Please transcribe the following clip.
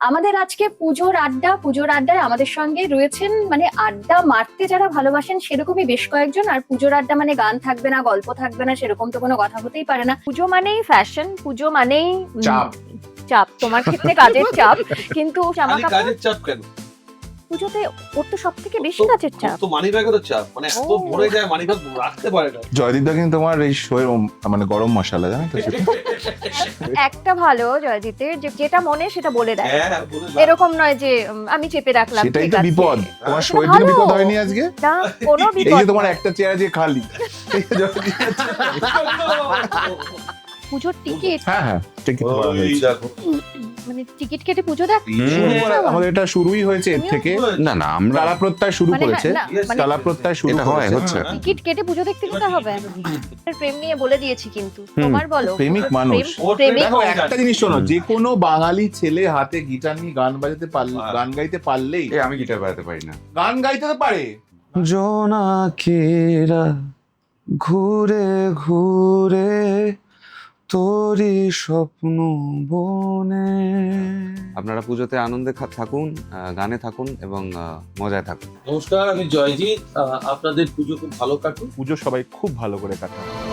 আমাদের আজকে পুজোর আড্ডা পুজোর আড্ডায় আমাদের সঙ্গে রয়েছেন মানে আড্ডা মারতে যারা ভালোবাসেন সেরকমই বেশ কয়েকজন। আর পুজোর আড্ডা মানে গান থাকবে না গল্প থাকবে না সেরকম তো কোনো কথা হতেই পারে না। পুজো মানেই ফ্যাশন পুজো মানেই চাপ। চাপ। তোমার ক্ষেত্রে কাজের চাপ কিন্তু জামা কাপড় চাপ কেন? পুজোতে ওর তো সব থেকে বেশি কাজের চাপ। তো মানি ব্যাগেরও চাপ। মানে এত ভরে যায় মানি ব্যাগ রাখতে পারে না। জয়দীপদা কিন্তু তোমার এই শোয়ের মানে গরম মশলা জানো তো একটা ভালো জয়জিতের যে যেটা মনে সেটা বলে দেয়। হ্যাঁ বলে দাও। এরকম নয় যে আমি চেপে রাখলাম সেটাই তো। বিপদ। তোমার শোয়ের ভালো। বিপদ হয়নি আজকে? না কোনো এই যে তোমার একটা চেয়ার যে খালি। জয়দীপ- পুজোর টিকিট হ্যাঁ হ্যাঁ টিকিট করা ওই হয়েছে। দেখো। মানে টিকিট কেটে পুজো দেখ? শুরু করা- আমাদের এটা শুরুই হয়েছে এর থেকে। না না আমরা তালা প্রত্যয় শুরু মানে করেছে। হ্যাঁ, না, মানে তালা প্রত্যয় শুরু এটা হয়, হচ্ছে। হ্যাঁ। টিকিট কেটে পুজো দেখতে যেতে হবে? প্রেম নিয়ে বলে দিয়েছি কিন্তু। তোমার বলো। প্রেমিক মানুষ। প্রেমিক দেখো একটা জিনিস শোনো যে কোনো বাঙালি ছেলে হাতে গিটার নিয়ে গান বাজাতে পারলে হ্যাঁ। গান গাইতে পারলেই এ আমি গিটার বাজাতে পারি না। গান গাইতে তো পারে। জোনাকেরা ঘুরে ঘুরে তোরই স্বপ্ন বনে। আপনারা পুজোতে আনন্দে থাকুন আহ, গানে থাকুন এবং মজায় থাকুন। নমস্কার আমি জয়জিৎ। আহ, আপনাদের পুজো খুব ভালো কাটুন পুজো সবাই খুব ভালো করে কাটায়